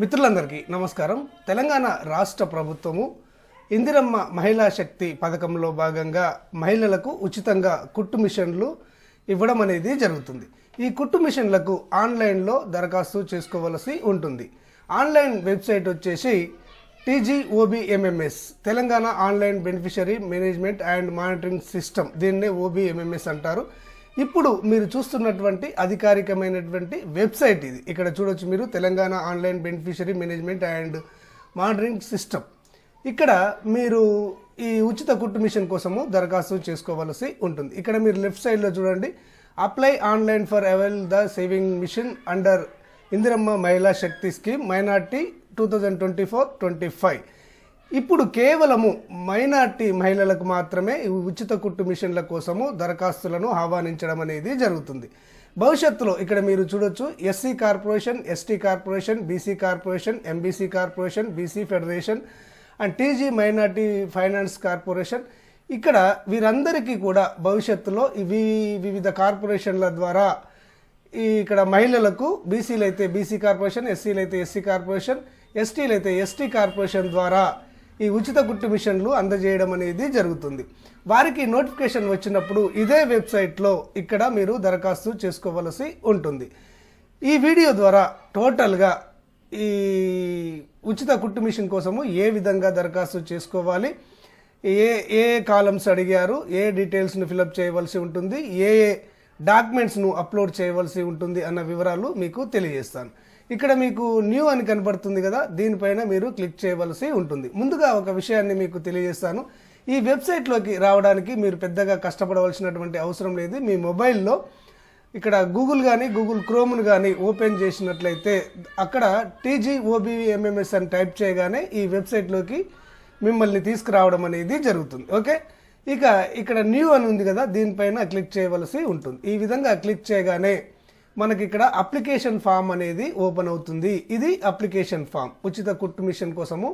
మిత్రులందరికీ నమస్కారం. తెలంగాణ రాష్ట్ర ప్రభుత్వము ఇందిరమ్మ మహిళా శక్తి పథకంలో భాగంగా మహిళలకు ఉచితంగా కుట్టు మిషన్లు ఇవ్వడం అనేది జరుగుతుంది. ఈ కుట్టు మిషన్లకు ఆన్లైన్లో దరఖాస్తు చేసుకోవలసి ఉంటుంది. ఆన్లైన్ వెబ్సైట్ వచ్చేసి TGOBMMS Telangana online beneficiary management and monitoring system. దీన్నే ఓబిఎంఎంఎస్ అంటారు. ఇప్పుడు మీరు చూస్తున్నటువంటి అధికారికమైనటువంటి వెబ్సైట్ ఇది. ఇక్కడ చూడొచ్చు మీరు Telangana online beneficiary management and monitoring system. ఇక్కడ మీరు ఈ ఉచిత కుట్టు మిషన్ కోసము దరఖాస్తు చేసుకోవలసి ఉంటుంది. ఇక్కడ మీరు లెఫ్ట్ సైడ్లో చూడండి. Apply online for avail the saving mission under Indiramma Mahila Shakti scheme minority two thousand twenty four twenty five. ఇప్పుడు కేవలము మైనార్టీ మహిళలకు మాత్రమే ఈ ఉచిత కుట్టు మిషన్ల కోసము దరఖాస్తులను ఆహ్వానించడం అనేది జరుగుతుంది. భవిష్యత్తులో ఇక్కడ మీరు చూడొచ్చు SC corporation ST corporation BC corporation MBC corporation BC federation and TG minority finance corporation. ఇక్కడ వీరందరికీ కూడా భవిష్యత్తులో ఇవి వివిధ కార్పొరేషన్ల ద్వారా ఈ ఇక్కడ మహిళలకు బీసీలు అయితే బీసీ కార్పొరేషన్ ఎస్సీలు అయితే ఎస్సీ కార్పొరేషన్ ఎస్టీలు అయితే ఎస్టీ కార్పొరేషన్ ద్వారా ఈ ఉచిత కుట్టు మిషన్లు అందజేయడం అనేది జరుగుతుంది. వారికి నోటిఫికేషన్ వచ్చినప్పుడు ఇదే వెబ్సైట్లో ఇక్కడ మీరు దరఖాస్తు చేసుకోవలసి ఉంటుంది. ఈ వీడియో ద్వారా టోటల్గా ఈ ఉచిత కుట్టు మిషన్ కోసము ఏ విధంగా దరఖాస్తు చేసుకోవాలి ఏ ఏ కాలమ్స్ అడిగారు ఏ డీటెయిల్స్ను ఫిలప్ చేయవలసి ఉంటుంది ఏ ఏ డాక్యుమెంట్స్ను అప్లోడ్ చేయవలసి ఉంటుంది అన్న వివరాలు మీకు తెలియజేస్తాను. ఇక్కడ మీకు న్యూ అని కనబడుతుంది కదా దీనిపైన మీరు క్లిక్ చేయవలసి ఉంటుంది. ముందుగా ఒక విషయాన్ని మీకు తెలియజేస్తాను. ఈ వెబ్సైట్లోకి రావడానికి మీరు పెద్దగా కష్టపడవలసినటువంటి అవసరం లేదు. మీ మొబైల్లో ఇక్కడ గూగుల్ కానీ గూగుల్ క్రోమ్ను కానీ ఓపెన్ చేసినట్లయితే అక్కడ టీజీ ఓబీవీఎంఎంఎస్ అని టైప్ చేయగానే ఈ వెబ్సైట్లోకి మిమ్మల్ని తీసుకురావడం అనేది జరుగుతుంది. ఓకే? ఇక ఇక్కడ న్యూ అని ఉంది కదా దీనిపైన క్లిక్ చేయవలసి ఉంటుంది. ఈ విధంగా క్లిక్ చేయగానే మనకి ఇక్కడ అప్లికేషన్ ఫామ్ అనేది ఓపెన్ అవుతుంది. ఇది అప్లికేషన్ ఫామ్. ఉచిత కుట్టు మిషన్ కోసము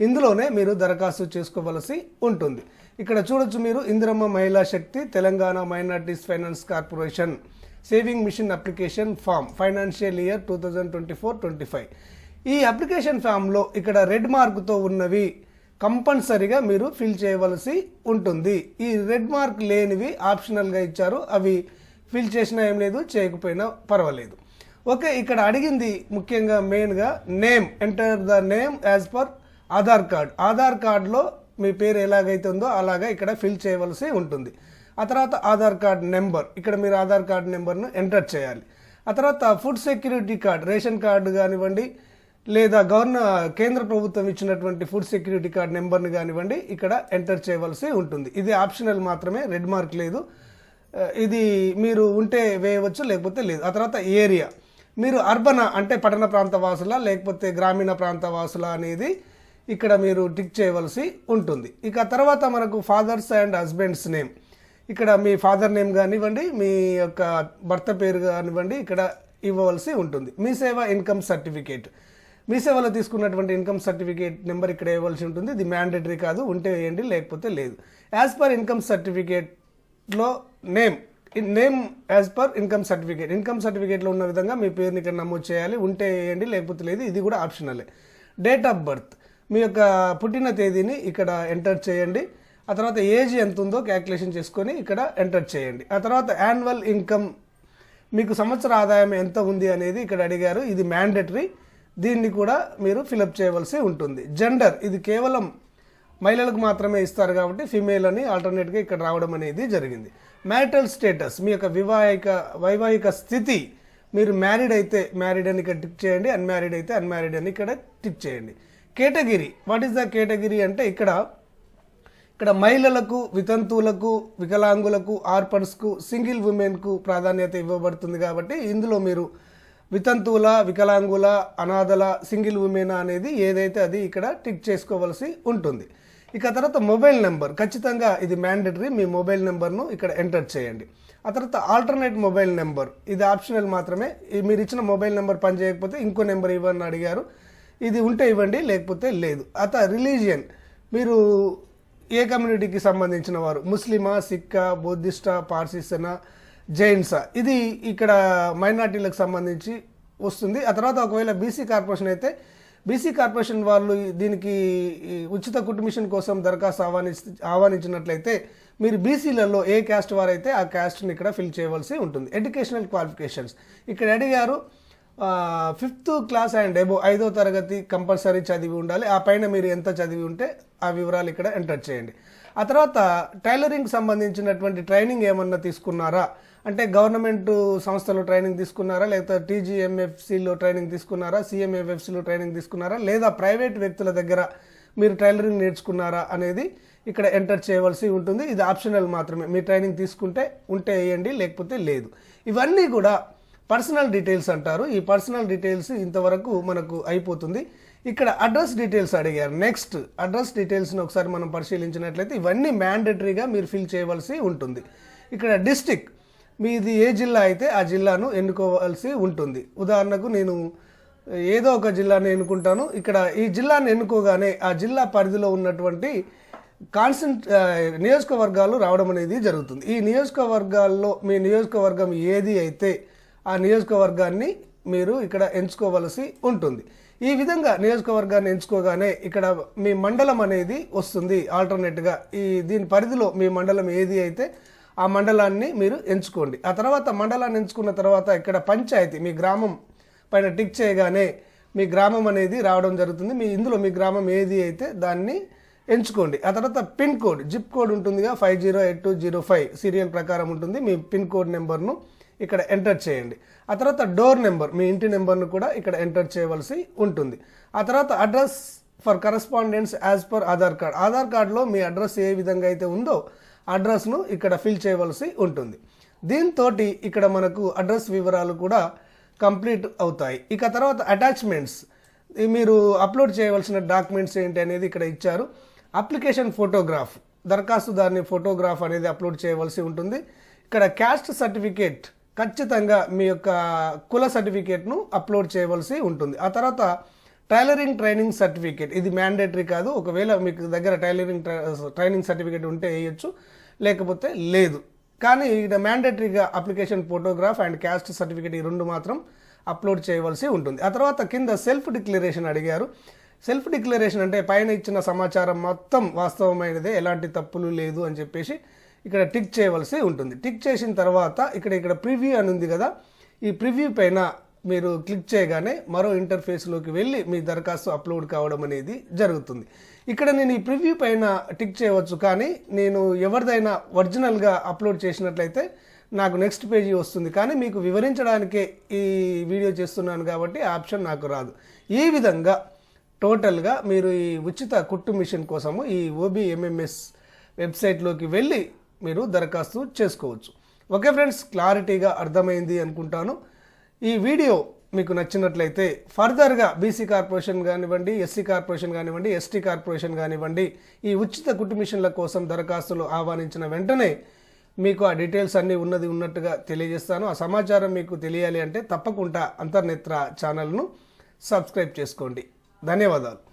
ఇందులోనే మీరు దరఖాస్తు చేసుకోవలసి ఉంటుంది. ఇక్కడ చూడొచ్చు మీరు Indiramma Mahila Shakti Telangana minorities finance corporation saving mission application form financial year two thousand twenty four twenty five ఈ అప్లికేషన్ ఫామ్లో ఇక్కడ రెడ్ మార్కుతో ఉన్నవి కంపల్సరిగా మీరు ఫిల్ చేయవలసి ఉంటుంది. ఈ రెడ్ మార్క్ లేనివి ఆప్షనల్గా ఇచ్చారు. అవి ఫిల్ చేసినా ఏం లేదు చేయకపోయినా పర్వాలేదు. ఓకే ఇక్కడ అడిగింది ముఖ్యంగా మెయిన్గా name enter the name as per Aadhaar card Aadhaar కార్డులో మీ పేరు ఎలాగైతే ఉందో అలాగా ఇక్కడ ఫిల్ చేయవలసి ఉంటుంది. ఆ తర్వాత ఆధార్ కార్డ్ నెంబర్ ఇక్కడ మీరు ఆధార్ కార్డ్ నెంబర్ను ఎంటర్ చేయాలి. ఆ తర్వాత food security card ration card కానివ్వండి లేదా గవర్నర్ కేంద్ర ప్రభుత్వం ఇచ్చినటువంటి ఫుడ్ సెక్యూరిటీ కార్డ్ నెంబర్ని కానివ్వండి ఇక్కడ ఎంటర్ చేయవలసి ఉంటుంది. ఇది ఆప్షనల్ మాత్రమే రెడ్ మార్క్ లేదు. ఇది మీరు ఉంటే వేయవచ్చు లేకపోతే లేదు. ఆ తర్వాత ఏరియా. మీరు అర్బన్ అంటే పట్టణ ప్రాంత వాసుల లేకపోతే గ్రామీణ ప్రాంత వాసుల అనేది ఇక్కడ మీరు టిక్ చేయవలసి ఉంటుంది. ఇక తర్వాత మనకు ఫాదర్స్ అండ్ హస్బెండ్స్ నేమ్ ఇక్కడ మీ ఫాదర్ నేమ్ కానివ్వండి మీ యొక్క భర్త పేరు కానివ్వండి ఇక్కడ ఇవ్వవలసి ఉంటుంది. మీ సేవ ఇన్కమ్ సర్టిఫికేట్ మీ సేవలో తీసుకున్నటువంటి ఇన్కమ్ సర్టిఫికేట్ నెంబర్ ఇక్కడ ఇవ్వాల్సి ఉంటుంది. ఇది మ్యాండేటరీ కాదు ఉంటే వేయండి లేకపోతే లేదు. యాజ్ పర్ ఇన్కమ్ సర్టిఫికేట్లో name. Name as per income certificate income సర్టిఫికేట్లో ఉన్న విధంగా మీ పేరుని ఇక్కడ నమోదు చేయాలి. ఉంటే వేయండి లేకపోతే లేదు. ఇది కూడా ఆప్షనలే డేట్ ఆఫ్ బర్త్ మీ యొక్క పుట్టిన తేదీని ఇక్కడ ఎంటర్ చేయండి. ఆ తర్వాత ఏజ్ ఎంత ఉందో క్యాల్కులేషన్ చేసుకొని ఇక్కడ ఎంటర్ చేయండి. ఆ తర్వాత యాన్యువల్ ఇన్కమ్ మీకు సంవత్సర ఆదాయం ఎంత ఉంది అనేది ఇక్కడ అడిగారు. ఇది మ్యాండేటరీ దీన్ని కూడా మీరు ఫిలప్ చేయవలసి ఉంటుంది. జెండర్ ఇది కేవలం మహిళలకు మాత్రమే ఇస్తారు కాబట్టి ఫిమేల్ అని ఆల్టర్నేట్గా ఇక్కడ రావడం అనేది జరిగింది. మ్యారిటల్ స్టేటస్ మీ యొక్క వివాహిక వైవాహిక స్థితి మీరు మ్యారీడ్ అయితే మ్యారీడ్ అని ఇక్కడ టిక్ చేయండి అన్మ్యారీడ్ అయితే అన్మ్యారీడ్ అని ఇక్కడ టిక్ చేయండి. Category what is the category అంటే ఇక్కడ ఇక్కడ మహిళలకు వితంతువులకు వికలాంగులకు ఆర్పన్స్కు సింగిల్ ఉమెన్కు ప్రాధాన్యత ఇవ్వబడుతుంది కాబట్టి ఇందులో మీరు వితంతువుల వికలాంగుల అనాథల సింగిల్ ఉమెన్ అనేది ఏదైతే అది ఇక్కడ టిక్ చేసుకోవలసి ఉంటుంది. ఇక తర్వాత మొబైల్ నెంబర్. ఖచ్చితంగా ఇది మ్యాండేటరీ. మీ మొబైల్ నెంబర్ను ఇక్కడ ఎంటర్ చేయండి. ఆ తర్వాత ఆల్టర్నేట్ మొబైల్ నెంబర్. ఇది ఆప్షనల్ మాత్రమే. మీరు ఇచ్చిన మొబైల్ నెంబర్ పనిచేయకపోతే ఇంకో నెంబర్ ఇవ్వని అడిగారు. ఇది ఉంటే ఇవ్వండి లేకపోతే లేదు. అత రిలీజియన్. మీరు ఏ కమ్యూనిటీకి సంబంధించిన వారు? ముస్లిమా సిక్కా బౌద్ధిస్టా పార్సీసనా జైన్సా? ఇది ఇక్కడ మైనార్టీలకు సంబంధించి వస్తుంది. ఆ తర్వాత ఒకవేళ బీసీ కార్పొరేషన్ అయితే బీసీ కార్పొరేషన్ వాళ్ళు దీనికి ఉచిత కుటుంబిషన్ కోసం దరఖాస్తు ఆహ్వాని ఆహ్వానించినట్లయితే మీరు బీసీలలో ఏ క్యాస్ట్ వారైతే ఆ క్యాస్ట్ని ఇక్కడ ఫిల్ చేయవలసి ఉంటుంది. ఎడ్యుకేషనల్ క్వాలిఫికేషన్స్ ఇక్కడ అడిగారు ఫిఫ్త్ క్లాస్ అండ్ ఎబో ఐదో తరగతి కంపల్సరీ చదివి ఉండాలి. ఆ పైన మీరు ఎంత చదివి ఉంటే ఆ వివరాలు ఇక్కడ ఎంటర్ చేయండి. ఆ తర్వాత టైలరింగ్ సంబంధించినటువంటి ట్రైనింగ్ ఏమన్నా తీసుకున్నారా? అంటే గవర్నమెంట్ సంస్థలో ట్రైనింగ్ తీసుకున్నారా? లేదా టీజీఎంఎఫ్సిలో ట్రైనింగ్ తీసుకున్నారా? సిఎంఎఫ్ఎఫ్సిలో ట్రైనింగ్ తీసుకున్నారా? లేదా ప్రైవేట్ వ్యక్తుల దగ్గర మీరు టైలరింగ్ నేర్చుకున్నారా అనేది ఇక్కడ ఎంటర్ చేయవలసి ఉంటుంది. ఇది ఆప్షనల్ మాత్రమే. మీ ట్రైనింగ్ తీసుకుంటే ఉంటే వేయండి లేకపోతే లేదు. ఇవన్నీ కూడా పర్సనల్ డీటెయిల్స్ అంటారు. ఈ పర్సనల్ డీటెయిల్స్ ఇంతవరకు మనకు అయిపోతుంది. ఇక్కడ అడ్రస్ డీటెయిల్స్ అడిగారు. నెక్స్ట్ అడ్రస్ డీటెయిల్స్ని ఒకసారి మనం పరిశీలించినట్లయితే ఇవన్నీ మ్యాండేటరీగా మీరు ఫిల్ చేయవలసి ఉంటుంది. ఇక్కడ డిస్టిక్ మీది ఏ జిల్లా అయితే ఆ జిల్లాను ఎన్నుకోవాల్సి ఉంటుంది. ఉదాహరణకు నేను ఏదో ఒక జిల్లాను ఎన్నుకుంటాను. ఇక్కడ ఈ జిల్లాను ఎన్నుకోగానే ఆ జిల్లా పరిధిలో ఉన్నటువంటి కాన్సెంట్ నియోజకవర్గాలు రావడం అనేది జరుగుతుంది. ఈ నియోజకవర్గాల్లో మీ నియోజకవర్గం ఏది అయితే ఆ నియోజకవర్గాన్ని మీరు ఇక్కడ ఎంచుకోవలసి ఉంటుంది. ఈ విధంగా నియోజకవర్గాన్ని ఎంచుకోగానే ఇక్కడ మీ మండలం అనేది వస్తుంది. ఆల్టర్నేట్గా ఈ దీని పరిధిలో మీ మండలం ఏది అయితే ఆ మండలాన్ని మీరు ఎంచుకోండి. ఆ తర్వాత మండలాన్ని ఎంచుకున్న తర్వాత ఇక్కడ పంచాయతీ మీ గ్రామం పైన టిక్ చేయగానే మీ గ్రామం అనేది రావడం జరుగుతుంది. మీ ఇందులో మీ గ్రామం ఏది అయితే దాన్ని ఎంచుకోండి. ఆ తర్వాత పిన్ కోడ్ జిప్ కోడ్ ఉంటుందిగా five zero eight two zero five serial ప్రకారం ఉంటుంది. మీ పిన్ కోడ్ నెంబర్ను ఇక్కడ ఎంటర్ చేయండి. ఆ తర్వాత డోర్ నెంబర్ మీ ఇంటి నెంబర్ను కూడా ఇక్కడ ఎంటర్ చేయవలసి ఉంటుంది. ఆ తర్వాత address for correspondence as per Aadhaar card. Aadhaar కార్డులో మీ అడ్రస్ ఏ విధంగా అయితే ఉందో అడ్రస్ను ఇక్కడ ఫిల్ చేయవలసి ఉంటుంది. దీంతో ఇక్కడ మనకు అడ్రస్ వివరాలు కూడా కంప్లీట్ అవుతాయి. ఇక తర్వాత అటాచ్మెంట్స్. మీరు అప్లోడ్ చేయవలసిన డాక్యుమెంట్స్ ఏంటి అనేది ఇక్కడ ఇచ్చారు. Application photograph. దరఖాస్తుదారుని ఫోటోగ్రాఫ్ అనేది అప్లోడ్ చేయవలసి ఉంటుంది. ఇక్కడ క్యాస్ట్ సర్టిఫికేట్ ఖచ్చితంగా మీ యొక్క కుల సర్టిఫికేట్ను అప్లోడ్ చేయవలసి ఉంటుంది. ఆ తర్వాత టైలరింగ్ ట్రైనింగ్ సర్టిఫికేట్. ఇది మ్యాండేటరీ కాదు. ఒకవేళ మీకు దగ్గర టైలరింగ్ ట్రైనింగ్ సర్టిఫికేట్ ఉంటే వేయచ్చు లేకపోతే లేదు. కానీ ఇక్కడ మ్యాండేటరీగా application photograph and caste certificate ఈ రెండు మాత్రం అప్లోడ్ చేయవలసి ఉంటుంది. ఆ తర్వాత కింద సెల్ఫ్ డిక్లరేషన్ అడిగారు. సెల్ఫ్ డిక్లరేషన్ అంటే పైన ఇచ్చిన సమాచారం మొత్తం వాస్తవమైనదే ఎలాంటి తప్పులు లేదు అని చెప్పేసి ఇక్కడ టిక్ చేయవలసి ఉంటుంది. టిక్ చేసిన తర్వాత ఇక్కడ ఇక్కడ ప్రివ్యూ అని ఉంది కదా ఈ ప్రివ్యూ పైన మీరు క్లిక్ చేయగానే మరో ఇంటర్ఫేస్లోకి వెళ్ళి మీ దరఖాస్తు అప్లోడ్ కావడం అనేది జరుగుతుంది. ఇక్కడ నేను ఈ ప్రివ్యూ పైన టిక్ చేయవచ్చు కానీ నేను ఎవరిదైనా ఒరిజినల్గా అప్లోడ్ చేసినట్లయితే నాకు నెక్స్ట్ పేజీ వస్తుంది. కానీ మీకు వివరించడానికే ఈ వీడియో చేస్తున్నాను కాబట్టి ఆప్షన్ నాకు రాదు. ఈ విధంగా టోటల్గా మీరు ఈ ఉచిత కుట్టు మిషన్ కోసము ఈ ఓబిఎంఎంఎస్ వెబ్సైట్లోకి వెళ్ళి మీరు దరఖాస్తు చేసుకోవచ్చు. ఓకే ఫ్రెండ్స్ క్లారిటీగా అర్థమైంది అనుకుంటాను. ఈ వీడియో మీకు నచ్చినట్లయితే ఫర్దర్గా బీసీ కార్పొరేషన్ కానివ్వండి ఎస్సీ కార్పొరేషన్ కానివ్వండి ఎస్టీ కార్పొరేషన్ కానివ్వండి ఈ ఉచిత కుటుంబిషన్ల కోసం దరఖాస్తులు ఆహ్వానించిన వెంటనే మీకు ఆ డీటెయిల్స్ అన్నీ ఉన్నది ఉన్నట్టుగా తెలియజేస్తాను. ఆ సమాచారం మీకు తెలియాలి అంటే తప్పకుండా అంతర్నేత్ర ఛానల్ను సబ్స్క్రైబ్ చేసుకోండి. ధన్యవాదాలు.